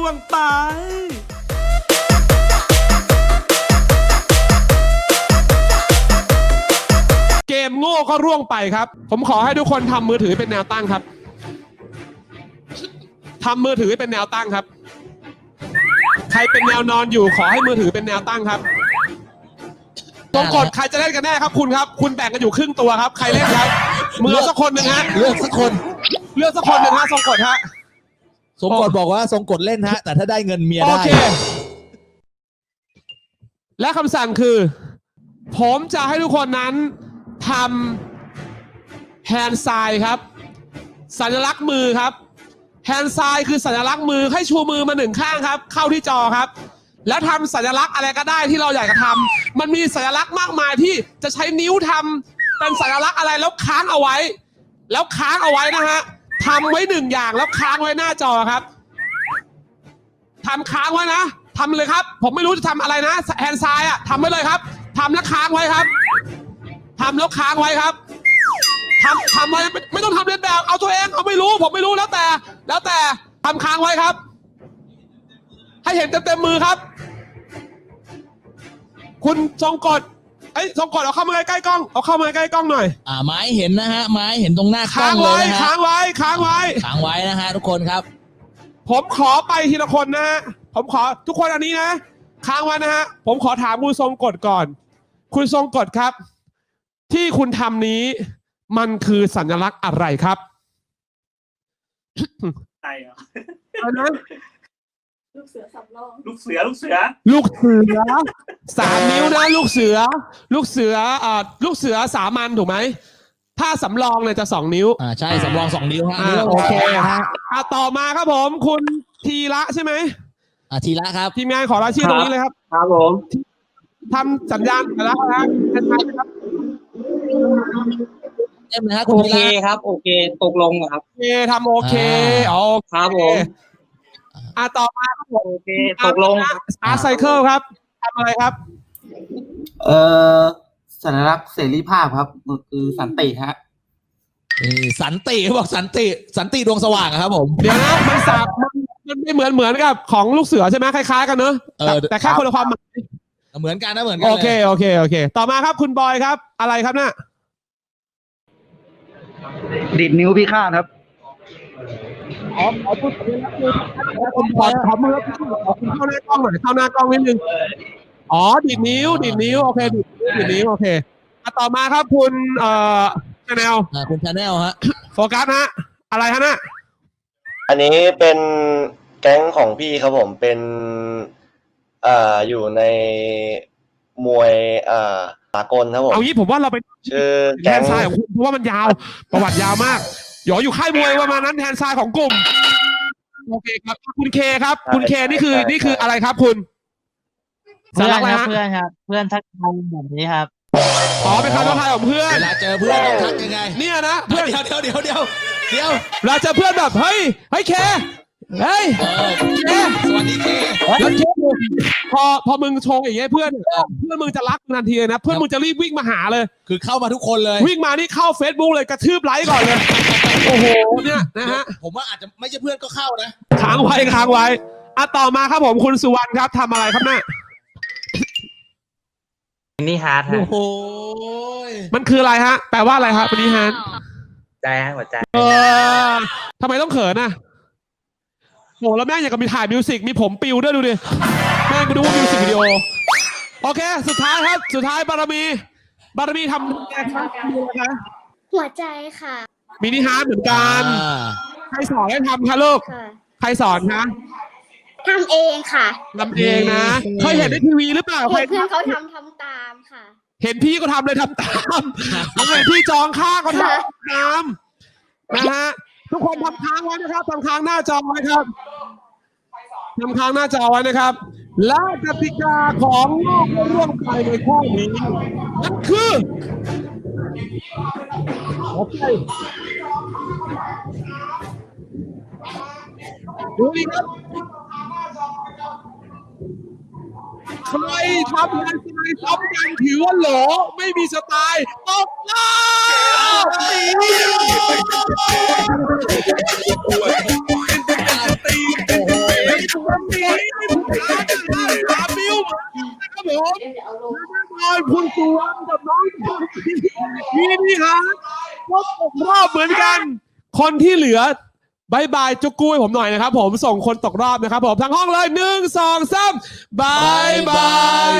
่วงไปเกมโง่ก็ร่วงไปครับ ผมขอให้ทุกคนทำมือถือเป็นแนวตั้งครับทำมือถือเป็นแนวตั้งครับ ใครเป็นแนวนอนอยู่ขอให้มือถือเป็นแนวตั้งครับตรงกดใครจะเล่นกันแน่ครับคุณครับ คุณแบ่งกันอยู่ครึ่งตัวครับ ใครเล่นครับมือสักคนหนึ่งฮะเลือกสักคน เลือกสักคนหนึ่งฮะทรงกดฮะ สมกดบอกว่าทรงกดเล่นฮะ แต่ถ้าได้เงินเมียโอได้ เค และคำสั่งคือ ผมจะให้ทุกคนนั้นทำแฮนด์ไซน์ครับ สัญลักษณ์มือครับแฮนด์ไซน์คือสัญลักษณ์มือให้ชูมือมาหนึ่งข้างครับ เข้าที่จอครับ แล้วทำสัญลักษณ์อะไรก็ได้ที่เราอยากจะทำมันมีสัญลักษณ์มากมายที่จะใช้นิ้วทำเป็นสัญลักษณ์อะไรแล้วค้างเอาไว้ แล้วค้างเอาไว้นะฮะ ทำไว้หนึ่งอย่างแล้วค้างไว้หน้าจอครับทำค้างไว้นะทำเลยครับ ผมไม่รู้จะทำอะไรนะแฮนด์ไซน์อะทำไว้เลยครับทำแล้วค้างไว้ครับทำแล้วค้างไว้ครับทำทำไว้ไม่ไม่ต้องทำเลียนแบบ เอาตัวเองเอาไม่รู้ผมไม่รู้แล้วแต่ แล้วแต่ทำค้างไว้ครับ ให้เห็นเต็มเต็มมือครับ คุณทรงกด เอ้ยทรงกดเอาเข้ามาใกล้ๆกล้องเอาเข้ามาใกล้ๆกล้องหน่อย อ่าไม้เห็นนะฮะไม้เห็นตรงหน้ากล้ค้าองงเลไว้ยนะฮะค้างไว้ค้างไว้ ค้างไว้นะฮะทุกคนครับ ผมขอไปทีละคนนะฮะ ผมขอทุกคนอันนี้นะ ค้างไว้นะฮะ ผมขอถามคุณทรงกฎก่อน คุณทรงกฎครับ ที่คุณทำนี้ มันคือสัญลักษณ์อะไรครับ ใช่เหรอ อะไรนะ ลูกเสือสำรองลูกเสือลูกเสือ ลูกเสือสามนิ้วนะลูกเสือ ลูกเสืออ่าลูกเสือสามัญถูกไหม ถ้าสำรองเนี่ยจะสองนิ้ว อ่าใช่สำรองสองนิ้วฮะอ่านิ้วโอเคฮะอะต่อมาครับผมคุณทีละใช่ไหมอ่าทีละครับ ทีมงานขอรายชื่อตรงนี้เลยครับครับผมทำสัญญาณไปแล้วนะเป็นไงครับเต็มเลยฮะคุโอณทีเคละครับ โอเค ตกลงครับโอเคทำโอเคโอครับผม อะต่อมาครับผมโอเคตกลงครับอาร์ไซเคิลครับทำอะไรครับ เอ่อสัญลักษณ์เสรีภาพครับมันคือสันติฮะนี่สันติเขาบอกสันติ สันติดวงสว่างอะครับผม เดี๋ยวนะมันสาบมันมันไม่เหมือนเหมือนกับของลูกเสือใช่ไหมคล้าย ๆ กันเนอะเออ แต่แต่แค่คนละความหมายเหมือนกันนะเหมือนกัโอเลยเคโอเคโอเค ต่อมาครับคุณบอยครับ อะไรครับน่ะดิดนิ้วพิฆาตครับ อ๋อขอพูดคุณบอยขอมือขอคุณเข้าหน้ากล้องหน่อยเข้าหน้ากล้องนิดนึงอ๋อดีดนิ้วดีดนิ้วโอเคดีดนิ้วดีดนิ้วโอเคอะต่อมาครับคุณเอ่อแนลอ่าคุณชาแนลฮะโฟกัสฮะอะไรฮะน่ะอันนี้เป็นแก๊งของพี่ครับผมเป็นอ่าอยู่ในมวยอ่าสากลครับผมเอางี้ผมว่าเราไปชื่อแทแก๊งนทรายของคุณเพราะว่ามันยาวประวัติยาวมาก หยออยู่ค่ายมวยประมาณนั้นแทนทรายของกลุ่มโอเคครับ คุณเคครับ คุณเคนี่คือนี่คืออะไรครับคุณสาเพื่อรันกอะไรครับฮะเพื่อนครับ เพื่อนทักทายแบบนี้ครับอ๋อเป็นคำทักทายของเพื่อเวนลาเจอเพื่อนต้องทักยังไง เนี่ยนะเพื่เดี๋อยนวเดี๋ยวเดี๋ยวเดี๋ยวเดี๋ยวเราเจอเพื่อนแบบเฮ้ยเฮ้ยเค เฮ้ยเออเคสวัสดีเคแล้วเคพอพอมึงโชว์อย่างเงี้ยเพื่อนเพื่อนมึงจะรักมึงทันทีเลยนะเพื่อนมึงจะรีบวิ่งมาหาเลย คือเข้ามาทุกคนเลย วิ่งมานี่เข้า Facebook เลยกระทืบไลค์ก่อนเลยโอ้โหเนี่ยนะฮะผมว่าอาจจะไม่ใช่เพื่อนก็เข้านะค้างไว้ค้างไว้อะต่อมาครับผมคุณสุวรรณครับทำอะไรครับเนี่ยมินิฮาร์ดฮะโอ้โหมันคืออะไรฮะ แปลว่าอะไรฮะปณิฮานใจฮะหัวใจเออทำไมต้องเขินอะ โหแล้วแม่งอย่างกับมีถ่ายมิวสิกมีผมปิวด้วยดูดิ แม่งก็ดูว่ามิวสิกวิดีโอ โอเค สุดท้ายครับ สุดท้ายบารมี บารมีทำอะไรครับนะคะหัวใจค่ะ มินิฮาร์ดเหมือนกัน อ่าใครสอนให้ทำคะลูก ค่ะใครสอนคะทำเองค่ะทำเองนะ เคยเห็นในทีวีหรือเปล่าเคเห็ยนเพื่อนเขาทำทำตามค่ะ เห็นพี่ก็ทำเลยทำตามผมเห็นพี่จองข้างก็ทำตามนะฮะ ทุกคนทำค้างไว้นะครับทำค้างหน้าจอไว้ครับทำค้างหน้าจอไว้นะครับ และกติกาของโลกร่วมใจในข้อนี้นั่นคือโอเคดูดีครับใครทำงานส ไตล์ซ้ำกันถือว่าหลอไม่มีสไตล์ตกรอบตีตีตีตีตีตีบิวครับผมผมเดี๋ยวเอาลงบอยคุณสวงกับน้องนี่นี่ครับก็ตกรอบเหมือนกัน คนที่เหลือบายบายจุกกุ้ยผมหน่อยนะครับผมส่งคนตกรอบนะครับผมทั้งห้องเลยหนึ่งสองสามบายบาย